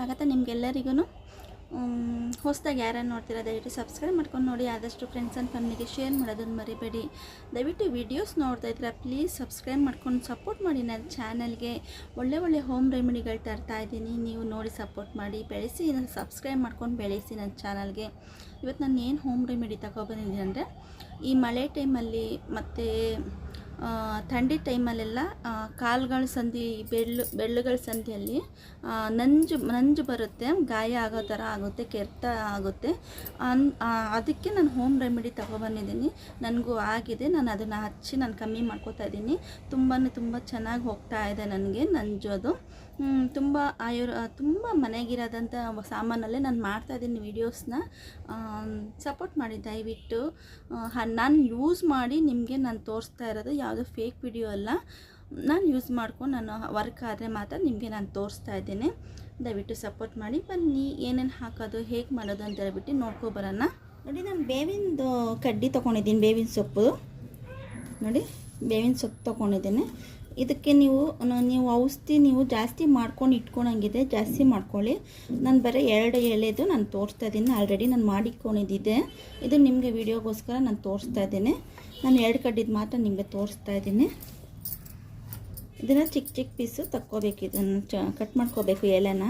ಸ್ವಾಗತ ನಿಮಗೆಲ್ಲರಿಗೂ ಹೊಸದಾಗಿ ಯಾರನ್ನು ನೋಡ್ತೀರಾ ದಯವಿಟ್ಟು ಸಬ್ಸ್ಕ್ರೈಬ್ ಮಾಡ್ಕೊಂಡು ನೋಡಿ. ಆದಷ್ಟು ಫ್ರೆಂಡ್ಸ್ ಆ್ಯಂಡ್ ಫ್ಯಾಮಿಲಿಗೆ ಶೇರ್ ಮಾಡೋದನ್ನು ಮರಿಬೇಡಿ. ದಯವಿಟ್ಟು ವೀಡಿಯೋಸ್ ನೋಡ್ತಾ ಇದ್ದೀರಾ? ಪ್ಲೀಸ್ ಸಬ್ಸ್ಕ್ರೈಬ್ ಮಾಡ್ಕೊಂಡು ಸಪೋರ್ಟ್ ಮಾಡಿ ನನ್ನ ಚಾನಲ್ಗೆ ಒಳ್ಳೆ ಒಳ್ಳೆ ಹೋಮ್ ರೆಮಿಡಿಗಳು ತರ್ತಾ ಇದ್ದೀನಿ. ನೀವು ನೋಡಿ ಸಪೋರ್ಟ್ ಮಾಡಿ. ಬೆಳೆಸಿ ನಾನು ಸಬ್ಸ್ಕ್ರೈಬ್ ಮಾಡ್ಕೊಂಡು ಬೆಳೆಸಿ ನನ್ನ ಚಾನಲ್ಗೆ ಇವತ್ತು ನಾನು ಏನು ಹೋಮ್ ರೆಮಿಡಿ ತಗೊಬಂದಿದ್ದೀನಿ ಅಂದರೆ, ಈ ಮಳೆ ಟೈಮಲ್ಲಿ ಮತ್ತು ಥಂಡಿ ಟೈಮಲ್ಲೆಲ್ಲ ಕಾಲುಗಳ ಸಂಧಿ, ಬೆಳ್ಳು, ಬೆಳ್ಳುಗಳ ಸಂಧಿಯಲ್ಲಿ ನಂಜು ನಂಜು ಬರುತ್ತೆ, ಗಾಯ ಆಗೋ ಥರ ಆಗುತ್ತೆ, ಕೆರೆತ ಆಗುತ್ತೆ. ಅನ್ ಅದಕ್ಕೆ ನಾನು ಹೋಮ್ ರೆಮಿಡಿ ತಗೊಬಂದಿದ್ದೀನಿ ನನಗೂ ಆಗಿದೆ, ನಾನು ಅದನ್ನು ಹಚ್ಚಿ ನಾನು ಕಮ್ಮಿ ಮಾಡ್ಕೋತಾ ಇದ್ದೀನಿ. ತುಂಬಾ ತುಂಬ ಚೆನ್ನಾಗಿ ಹೋಗ್ತಾ ಇದೆ ನನಗೆ ನಂಜು ಅದು. ತುಂಬ ಆಯುರ್ ತುಂಬ ಮನೆಗಿರೋದಂಥ ಸಾಮಾನಲ್ಲೇ ನಾನು ಮಾಡ್ತಾಯಿದ್ದೀನಿ ವೀಡಿಯೋಸ್ನ. ಸಪೋರ್ಟ್ ಮಾಡಿ ದಯವಿಟ್ಟು ನಾನು ಯೂಸ್ ಮಾಡಿ ನಿಮಗೆ ನಾನು ತೋರಿಸ್ತಾ ಇರೋದು ಯಾವುದೋ ಫೇಕ್ ವಿಡಿಯೋ ಅಲ್ಲ. ನಾನು ಯೂಸ್ ಮಾಡ್ಕೊಂಡು ನಾನು ವರ್ಕ್ ಆದರೆ ಮಾತ್ರ ನಿಮಗೆ ನಾನು ತೋರಿಸ್ತಾ ಇದ್ದೇನೆ. ದಯವಿಟ್ಟು ಸಪೋರ್ಟ್ ಮಾಡಿ. ಬನ್ನಿ, ಏನೇನು ಹಾಕೋದು, ಹೇಗೆ ಮಾಡೋದು ಅಂತ ಹೇಳ್ಬಿಟ್ಟು ನೋಡ್ಕೊಬರೋಣ ನೋಡಿ, ನಾನು ಬೇವಿಂದು ಕಡ್ಡಿ ತೊಗೊಂಡಿದ್ದೀನಿ, ಬೇವಿನ ಸೊಪ್ಪು. ನೋಡಿ, ಬೇವಿನ ಸೊಪ್ಪು ತೊಗೊಂಡಿದ್ದೀನಿ. ಇದಕ್ಕೆ ನೀವು ನೀವು ಔಷಧಿ ನೀವು ಜಾಸ್ತಿ ಮಾಡ್ಕೊಂಡು ಇಟ್ಕೊಳಂಗಿದೆ ಜಾಸ್ತಿ ಮಾಡ್ಕೊಳ್ಳಿ. ನಾನು ಬರೀ ಎರಡು ಎಳೆದು ನಾನು ತೋರಿಸ್ತಾ ಇದ್ದೀನಿ. ಆಲ್ರೆಡಿ ನಾನು ಮಾಡಿಕೊಂಡಿದ್ದೆ ಇದು ನಿಮಗೆ ವಿಡಿಯೋಗೋಸ್ಕರ ನಾನು ತೋರಿಸ್ತಾ ಇದ್ದೀನಿ. ನಾನು ಎರಡು ಕಡ್ಡಿದ್ದು ಮಾತ್ರ ನಿಮಗೆ ತೋರಿಸ್ತಾ ಇದ್ದೀನಿ. ಇದನ್ನು ಚಿಕ್ಕ ಚಿಕ್ಕ ಪೀಸು ತಕ್ಕೋಬೇಕು ಇದನ್ನು ಚ, ಕಟ್ ಮಾಡ್ಕೋಬೇಕು ಎಲೆನ.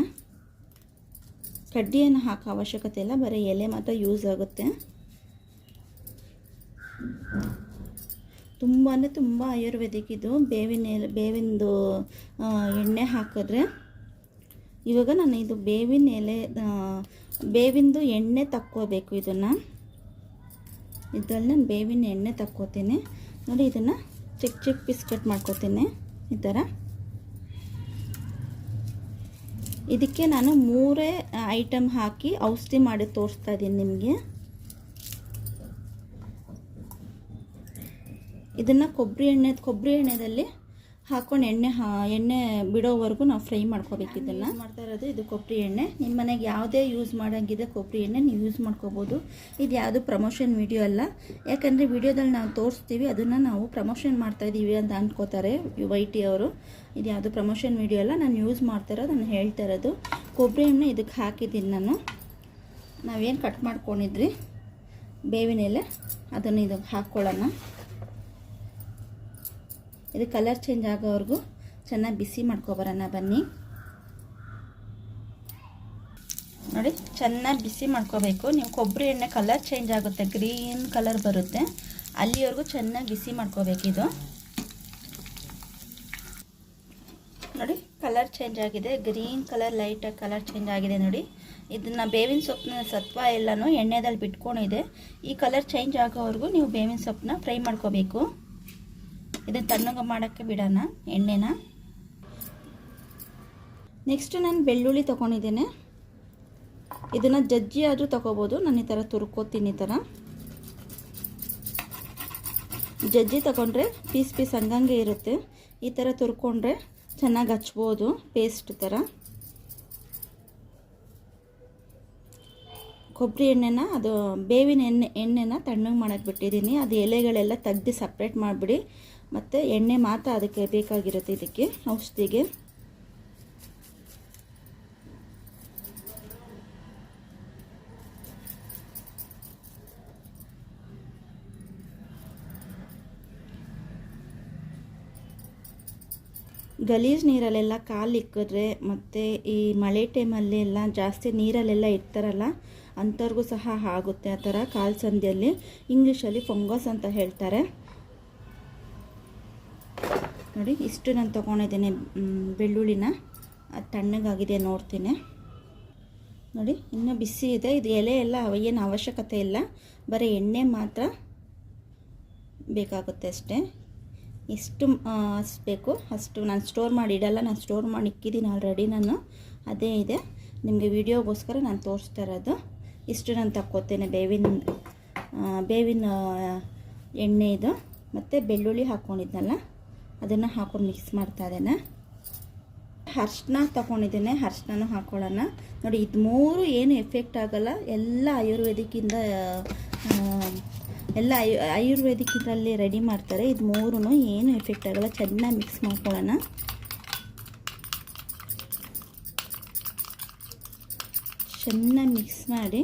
ಕಡ್ಡಿಯನ್ನು ಹಾಕೋ ಅವಶ್ಯಕತೆ ಇಲ್ಲ, ಬರೀ ಎಲೆ ಮಾತ್ರ ಯೂಸ್ ಆಗುತ್ತೆ. ತುಂಬಾ ತುಂಬ ಆಯುರ್ವೇದಿಕ್ ಇದು. ಬೇವಿನ ಎಲೆ, ಬೇವಿಂದು ಎಣ್ಣೆ ಹಾಕಿದ್ರೆ. ಇವಾಗ ನಾನು ಇದು ಬೇವಿನ ಎಲೆ ಬೇವಿಂದು ಎಣ್ಣೆ ತಕ್ಕೋಬೇಕು ಇದನ್ನು. ಇದರಲ್ಲಿ ನಾನು ಬೇವಿನ ಎಣ್ಣೆ ತಕ್ಕೋತೀನಿ. ನೋಡಿ ಇದನ್ನು ಚಿಕ್ಕ ಚಿಕ್ಕ ಪೀಸ್ ಕಟ್ ಮಾಡ್ಕೋತೀನಿ ಈ ಥರ ಇದಕ್ಕೆ ನಾನು ಮೂರೇ ಐಟಮ್ ಹಾಕಿ ಔಷಧಿ ಮಾಡಿ ತೋರಿಸ್ತಾ ಇದ್ದೀನಿ ನಿಮಗೆ. ಇದನ್ನು ಕೊಬ್ಬರಿ ಎಣ್ಣೆ ಕೊಬ್ಬರಿ ಎಣ್ಣೆದಲ್ಲಿ ಹಾಕೊಂಡು ಎಣ್ಣೆ ಹಾ ಎಣ್ಣೆ ಬಿಡೋವರೆಗೂ ನಾವು ಫ್ರೈ ಮಾಡ್ಕೋಬೇಕು ಇದನ್ನು. ಮಾಡ್ತಾ ಇರೋದು ಇದು ಕೊಬ್ಬರಿ ಎಣ್ಣೆ. ನಿಮ್ಮ ಮನೆಗೆ ಯಾವುದೇ ಯೂಸ್ ಮಾಡೋಂಗಿದೆ ಕೊಬ್ಬರಿ ಎಣ್ಣೆ ನೀವು ಯೂಸ್ ಮಾಡ್ಕೋಬೋದು. ಇದು ಯಾವುದು ಪ್ರಮೋಷನ್ ವಿಡಿಯೋ ಅಲ್ಲ. ಯಾಕಂದರೆ ವಿಡಿಯೋದಲ್ಲಿ ನಾವು ತೋರಿಸ್ತೀವಿ ಅದನ್ನು ನಾವು ಪ್ರಮೋಷನ್ ಮಾಡ್ತಾ ಇದ್ದೀವಿ ಅಂತ ಅಂದ್ಕೋತಾರೆ ವೈ ಟಿ ಅವರು. ಇದು ಯಾವುದು ಪ್ರಮೋಷನ್ ವಿಡಿಯೋ ಅಲ್ಲ ನಾನು ಯೂಸ್ ಮಾಡ್ತಾ ಇರೋದು ನಾನು ಹೇಳ್ತಾ ಇರೋದು. ಕೊಬ್ಬರಿ ಎಣ್ಣೆ ಇದಕ್ಕೆ ಹಾಕಿದ್ದೀನಿ ನಾನು. ನಾವೇನು ಕಟ್ ಮಾಡ್ಕೊಂಡಿದ್ರಿ? ಬೇವಿನೆಲೆ ಅದನ್ನು ಇದಕ್ಕೆ ಹಾಕ್ಕೊಳ್ಳೋಣ ಇದು ಕಲರ್ ಚೇಂಜ್ ಆಗೋವರೆಗೂ ಚೆನ್ನಾಗಿ ಬಿಸಿ ಮಾಡ್ಕೊಬರೋಣ ಬನ್ನಿ. ನೋಡಿ, ಚೆನ್ನಾಗಿ ಬಿಸಿ ಮಾಡ್ಕೋಬೇಕು. ನೀವು ಕೊಬ್ಬರಿ ಎಣ್ಣೆ ಕಲರ್ ಚೇಂಜ್ ಆಗುತ್ತೆ, ಗ್ರೀನ್ ಕಲರ್ ಬರುತ್ತೆ. ಅಲ್ಲಿವರೆಗೂ ಚೆನ್ನಾಗಿ ಬಿಸಿ ಮಾಡ್ಕೋಬೇಕು ಇದು. ನೋಡಿ, ಕಲರ್ ಚೇಂಜ್ ಆಗಿದೆ, ಗ್ರೀನ್ ಕಲರ್ ಲೈಟಾಗಿ ಕಲರ್ ಚೇಂಜ್ ಆಗಿದೆ ನೋಡಿ. ಇದನ್ನು ಬೇವಿನ ಸೊಪ್ಪಿನ ಸತ್ವ ಎಲ್ಲನೂ ಎಣ್ಣೆದಲ್ಲಿ ಬಿಟ್ಕೊಂಡಿದೆ. ಈ ಕಲರ್ ಚೇಂಜ್ ಆಗೋವರೆಗೂ ನೀವು ಬೇವಿನ ಸೊಪ್ಪನ್ನ ಫ್ರೈ ಮಾಡ್ಕೋಬೇಕು. ಇದನ್ನು ತಣ್ಣಗೆ ಮಾಡೋಕ್ಕೆ ಬಿಡೋಣ, ಎಣ್ಣೆನ. ನೆಕ್ಸ್ಟ್ ನಾನು ಬೆಳ್ಳುಳ್ಳಿ ತೊಗೊಂಡಿದ್ದೇನೆ. ಇದನ್ನು ಜಜ್ಜಿ ಆದರೂ ತೊಗೋಬೋದು, ನಾನು ಈ ಥರ ತುರ್ಕೋತೀನಿ ಈ ಥರ ಜಜ್ಜಿ ತಗೊಂಡ್ರೆ ಪೀಸ್ ಪೀಸ್ ಹಂಗಂಗೆ ಇರುತ್ತೆ. ಈ ಥರ ತುರ್ಕೊಂಡ್ರೆ ಚೆನ್ನಾಗಿ ಹಚ್ಬೋದು ಪೇಸ್ಟ್ ಥರ ಕೊಬ್ಬರಿ ಎಣ್ಣೆನ, ಅದು ಬೇವಿನ ಎಣ್ಣೆ, ಎಣ್ಣೆನ ತಣ್ಣಗೆ ಮಾಡೋಕ್ಕೆ ಬಿಟ್ಟಿದ್ದೀನಿ. ಅದು ಎಲೆಗಳೆಲ್ಲ ತೆಗ್ದು ಸಪ್ರೇಟ್ ಮಾಡಿಬಿಡಿ. ಮತ್ತು ಎಣ್ಣೆ ಮಾತ್ರ ಅದಕ್ಕೆ ಬೇಕಾಗಿರುತ್ತೆ ಇದಕ್ಕೆ, ಔಷಧಿಗೆ. ಗಲೀಜು ನೀರಲ್ಲೆಲ್ಲ ಕಾಲು ಇಕ್ಕಿದ್ರೆ ಮತ್ತು ಈ ಮಳೆ ಟೈಮಲ್ಲಿ ಎಲ್ಲ ಜಾಸ್ತಿ ನೀರಲ್ಲೆಲ್ಲ ಇರ್ತಾರಲ್ಲ ಅಂಥವ್ರಿಗೂ ಸಹ ಆಗುತ್ತೆ ಆ ಥರ ಕಾಲು ಸಂದಿಯಲ್ಲಿ. ಇಂಗ್ಲೀಷಲ್ಲಿ ಫಂಗಸ್ ಅಂತ ಹೇಳ್ತಾರೆ. ನೋಡಿ, ಇಷ್ಟು ನಾನು ತೊಗೊಂಡಿದ್ದೀನಿ ಬೆಳ್ಳುಳ್ಳಿನ. ಅದು ತಣ್ಣಗಾಗಿದೆ ನೋಡ್ತೀನಿ. ನೋಡಿ, ಇನ್ನೂ ಬಿಸಿ ಇದೆ. ಇದು ಎಲೆ ಎಲ್ಲ ಏನು ಅವಶ್ಯಕತೆ ಇಲ್ಲ. ಬರೀ ಎಣ್ಣೆ ಮಾತ್ರ ಬೇಕಾಗುತ್ತೆ ಅಷ್ಟೇ. ಎಷ್ಟು ಹಸ್ಬೇಕು. ಅಷ್ಟು ನಾನು ಸ್ಟೋರ್ ಮಾಡಿ ಇಡಲ್ಲ, ನಾನು ಸ್ಟೋರ್ ಮಾಡಿ ಇಕ್ಕಿದ್ದೀನಿ ಆಲ್ರೆಡಿ ನಾನು. ಅದೇ ಇದೆ. ನಿಮಗೆ ವಿಡಿಯೋಗೋಸ್ಕರ ನಾನು ತೋರಿಸ್ತಾ ಇರೋದು. ಇಷ್ಟು ನಾನು ತಕ್ಕೋತೇನೆ ಬೇವಿನ ಬೇವಿನ ಎಣ್ಣೆ ಇದು. ಮತ್ತು ಬೆಳ್ಳುಳ್ಳಿ ಹಾಕ್ಕೊಂಡಿದ್ನಲ್ಲ ಅದನ್ನು ಹಾಕೊಂಡು ಮಿಕ್ಸ್ ಮಾಡ್ತಾ ಇದ್ದೇನೆ. ಅರ್ಶಿನ ತಗೊಂಡಿದ್ದೇನೆ ಅರ್ಶಿನ ಹಾಕೊಳ್ಳೋಣ. ನೋಡಿ, ಇದು ಮೂರು ಏನು ಎಫೆಕ್ಟ್ ಆಗಲ್ಲ. ಎಲ್ಲ ಆಯುರ್ವೇದಿಕ್ಕಿಂದ ಎಲ್ಲ ಆಯು ರೆಡಿ ಮಾಡ್ತಾರೆ. ಇದು ಮೂರೂ ಏನು ಎಫೆಕ್ಟ್ ಆಗಲ್ಲ. ಚೆನ್ನಾಗಿ ಮಿಕ್ಸ್ ಮಾಡ್ಕೊಳ್ಳೋಣ. ಚೆನ್ನಾಗಿ ಮಿಕ್ಸ್ ಮಾಡಿ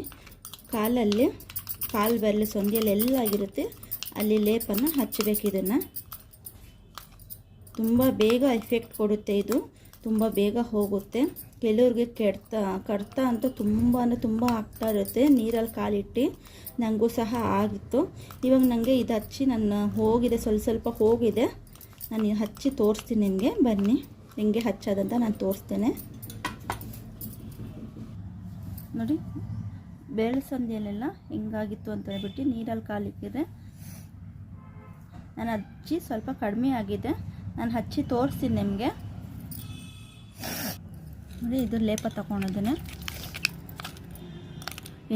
ಕಾಲಲ್ಲಿ, ಕಾಲು ಬೆರಳು ಸೊಂಡಿಯಲ್ಲಿ ಎಲ್ಲ ಆಗಿರುತ್ತೆ. ಅಲ್ಲಿ ಲೇಪನ್ನು ಹಚ್ಚಬೇಕು ಇದನ್ನು. ತುಂಬ ಬೇಗ ಎಫೆಕ್ಟ್ ಕೊಡುತ್ತೆ ಇದು. ತುಂಬ ಬೇಗ ಹೋಗುತ್ತೆ. ಕೆಲವ್ರಿಗೆ ಕೆಡ್ತ, ಕಡ್ತ ಅಂತ ತುಂಬ ಅಂದರೆ ತುಂಬ ಆಗ್ತಾ ಇರುತ್ತೆ. ನೀರಲ್ಲಿ ಕಾಲಿಟ್ಟು ನನಗೂ ಸಹ ಆಗಿತ್ತು. ಇವಾಗ ನನಗೆ ಇದು ಹಚ್ಚಿ ನನ್ನ ಹೋಗಿದೆ, ಸ್ವಲ್ಪ ಸ್ವಲ್ಪ ಹೋಗಿದೆ. ನಾನು ಹಚ್ಚಿ ತೋರಿಸ್ತೀನಿ ನಿಮಗೆ. ಬನ್ನಿ, ಹೆಂಗೆ ಹಚ್ಚೋದಂತ ನಾನು ತೋರಿಸ್ತೇನೆ. ನೋಡಿ ಬೇಳೆ ಸಂದಿಯಲ್ಲೆಲ್ಲ ಹೆಂಗಾಗಿತ್ತು ಅಂತ ಹೇಳ್ಬಿಟ್ಟು ನೀರಲ್ಲಿ ಕಾಲಿಕ್ಕಿದೆ ನಾನು ಹಚ್ಚಿ ಸ್ವಲ್ಪ ಕಡಿಮೆ ಆಗಿದೆ. ನಾನು ಹಚ್ಚಿ ತೋರಿಸ್ತೀನಿ ನಿಮಗೆ. ನೋಡಿ, ಇದು ಲೇಪ ತಗೊಂಡಿದ್ದೀನಿ.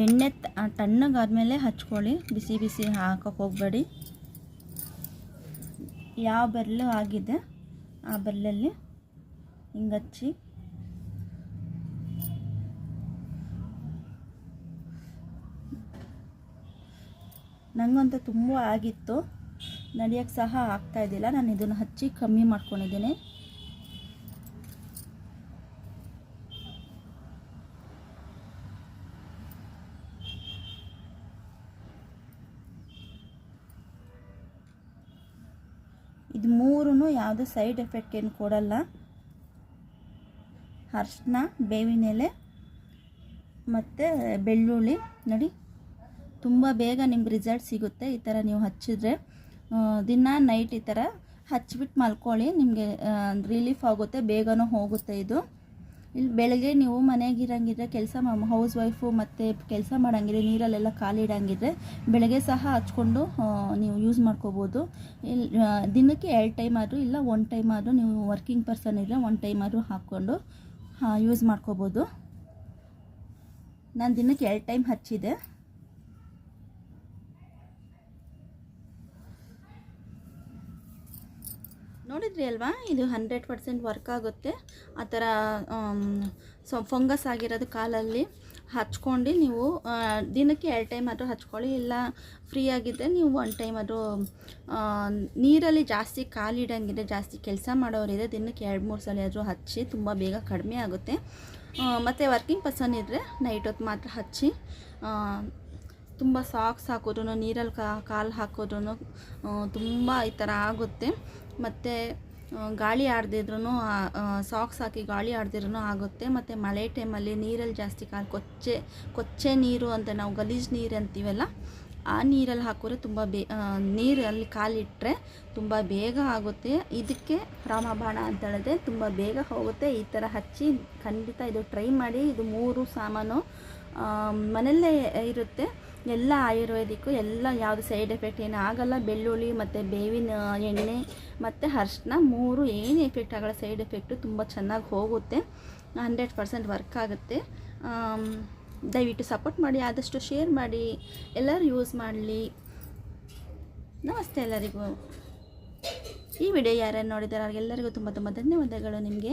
ಎಣ್ಣೆ ತಣ್ಣಗಾದ್ಮೇಲೆ ಹಚ್ಕೊಳ್ಳಿ. ಬಿಸಿ ಬಿಸಿ ಹಾಕೋಕೆ ಹೋಗಬೇಡಿ. ಯಾವ ಬೆರಳು ಆಗಿದೆ, ಆ ಬೆರಳಲ್ಲಿ ಹಿಂಗೆ ಹಚ್ಚಿ. ನನಗಂತೂ ತುಂಬ ಆಗಿತ್ತು. ನಡೆಯೋಕ್ಕೆ ಸಹ ಆಗ್ತಾ ಇದ್ದಿಲ್ಲ. ನಾನು ಇದನ್ನು ಹಚ್ಚಿ ಕಮ್ಮಿ ಮಾಡ್ಕೊಂಡಿದ್ದೀನಿ. ಇದು ಮೂರೂ ಯಾವುದೇ ಸೈಡ್ ಎಫೆಕ್ಟ್ ಏನು ಕೊಡಲ್ಲ. ಅರ್ಶಿನ, ಬೇವಿನ ಎಲೆ ಮತ್ತು ಬೆಳ್ಳುಳ್ಳಿ. ನೋಡಿ, ತುಂಬ ಬೇಗ ನಿಮ್ಗೆ ರಿಸಲ್ಟ್ ಸಿಗುತ್ತೆ ಈ ಥರ ನೀವು ಹಚ್ಚಿದ್ರೆ. ದಿನ ನೈಟ್ ಈ ಥರ ಹಚ್ಬಿಟ್ಟು ಮಲ್ಕೊಳ್ಳಿ. ನಿಮಗೆ ರಿಲೀಫ್ ಆಗುತ್ತೆ. ಬೇಗನೂ ಹೋಗುತ್ತೆ ಇದು. ಇಲ್ಲಿ ಬೆಳಗ್ಗೆ ನೀವು ಮನೆಗಿರಂಗಿದ್ರೆ ಕೆಲಸ ಹೌಸ್ ವೈಫು ಮತ್ತು ಕೆಲಸ ಮಾಡಂಗಿದ್ರೆ, ನೀರಲ್ಲೆಲ್ಲ ಕಾಲಿಡಂಗಿದ್ರೆ ಬೆಳಗ್ಗೆ ಸಹ ಹಚ್ಕೊಂಡು ನೀವು ಯೂಸ್ ಮಾಡ್ಕೋಬೋದು. ಇಲ್ಲಿ ದಿನಕ್ಕೆ ಎರಡು ಟೈಮ್ ಆದರೂ ಇಲ್ಲ ಒನ್ ಟೈಮ್ ಆದರೂ ನೀವು ವರ್ಕಿಂಗ್ ಪರ್ಸನ್ ಇದ್ದರೆ ಒನ್ ಟೈಮ್ ಆದರೂ ಹಾಕ್ಕೊಂಡು ಯೂಸ್ ಮಾಡ್ಕೋಬೋದು. ನಾನು ದಿನಕ್ಕೆ ಎರಡು ಟೈಮ್ ಹಚ್ಚಿದೆ. ನೋಡಿದ್ರಿ ಅಲ್ವಾ? ಇದು ಹಂಡ್ರೆಡ್ ಪರ್ಸೆಂಟ್ ವರ್ಕ್ ಆಗುತ್ತೆ. ಆ ಥರ ಸೊ ಫಂಗಸ್ ಆಗಿರೋದು ಕಾಲಲ್ಲಿ ಹಚ್ಕೊಂಡು ನೀವು ದಿನಕ್ಕೆ ಎರಡು ಟೈಮ್ ಆದರೂ ಹಚ್ಕೊಳ್ಳಿ. ಇಲ್ಲ ಫ್ರೀ ಆಗಿದ್ದರೆ ನೀವು ಒನ್ ಟೈಮ್ ಅದು ನೀರಲ್ಲಿ ಜಾಸ್ತಿ ಕಾಲಿಡಂಗಿದೆ ಜಾಸ್ತಿ ಕೆಲಸ ಮಾಡೋರಿದೆ ದಿನಕ್ಕೆ ಎರಡು, ಮೂರು ಸಲ ಆದರೂ ಹಚ್ಚಿ ತುಂಬ ಬೇಗ ಕಡಿಮೆ ಆಗುತ್ತೆ. ಮತ್ತು ವರ್ಕಿಂಗ್ ಪರ್ಸನ್ ಇದ್ದರೆ ನೈಟ್ ಹೊತ್ತು ಮಾತ್ರ ಹಚ್ಚಿ ತುಂಬ ಸಾಕ್ಸ್ ಹಾಕೋದ್ರೂ ನೀರಲ್ಲಿ ಕಾ, ಕಾಲು ಹಾಕೋದ್ರೂ ತುಂಬ ಈ ಥರ ಆಗುತ್ತೆ. ಮತ್ತು ಗಾಳಿ ಆಡ್ದಿದ್ರೂ ಸಾಕ್ಸ್ ಹಾಕಿ ಗಾಳಿ ಆಡ್ದಿದ್ರೂ ಆಗುತ್ತೆ. ಮತ್ತು ಮಳೆ ಟೈಮಲ್ಲಿ ನೀರಲ್ಲಿ ಜಾಸ್ತಿ ಕಾಲು ಕೊಚ್ಚೆ ಕೊಚ್ಚೆ ನೀರು ಅಂತ ನಾವು ಗಲೀಜು ನೀರು ಅಂತೀವಲ್ಲ, ಆ ನೀರಲ್ಲಿ ಹಾಕಿದ್ರೆ ತುಂಬ ಬೇ ನೀರಲ್ಲಿ ಕಾಲಿಟ್ಟರೆ ತುಂಬ ಬೇಗ ಆಗುತ್ತೆ. ಇದಕ್ಕೆ ರಾಮಬಾಣ ಅಂತ ಹೇಳಿದ್ರೆ ತುಂಬ ಬೇಗ ಹೋಗುತ್ತೆ. ಈ ಥರ ಹಚ್ಚಿ ಖಂಡಿತ ಇದು ಟ್ರೈ ಮಾಡಿ. ಇದು ಮೂರು ಸಾಮಾನು ಮನೆಯಲ್ಲೇ ಇರುತ್ತೆ. ಎಲ್ಲ ಆಯುರ್ವೇದಿಕ್ಕು, ಎಲ್ಲ ಯಾವುದು ಸೈಡ್ ಎಫೆಕ್ಟ್ ಏನು ಆಗಲ್ಲ. ಬೆಳ್ಳುಳ್ಳಿ ಮತ್ತು ಬೇವಿನ ಎಣ್ಣೆ ಮತ್ತು ಅರ್ಶಿನ ಮೂರು ಏನು ಎಫೆಕ್ಟ್ ಆಗಲ್ಲ. ಸೈಡ್ ಎಫೆಕ್ಟು ತುಂಬ ಚೆನ್ನಾಗಿ ಹೋಗುತ್ತೆ. ಹಂಡ್ರೆಡ್ ಪರ್ಸೆಂಟ್ ವರ್ಕ್ ಆಗುತ್ತೆ. ದಯವಿಟ್ಟು ಸಪೋರ್ಟ್ ಮಾಡಿ, ಆದಷ್ಟು ಶೇರ್ ಮಾಡಿ, ಎಲ್ಲರೂ ಯೂಸ್ ಮಾಡಲಿ. ನಮಸ್ತೆ ಎಲ್ಲರಿಗೂ. ಈ ವಿಡಿಯೋ ಯಾರ್ಯಾರು ನೋಡಿದ್ದಾರೆ ಅವ್ರಿಗೆಲ್ಲರಿಗೂ ತುಂಬ ತುಂಬ ಧನ್ಯವಾದಗಳು ನಿಮಗೆ.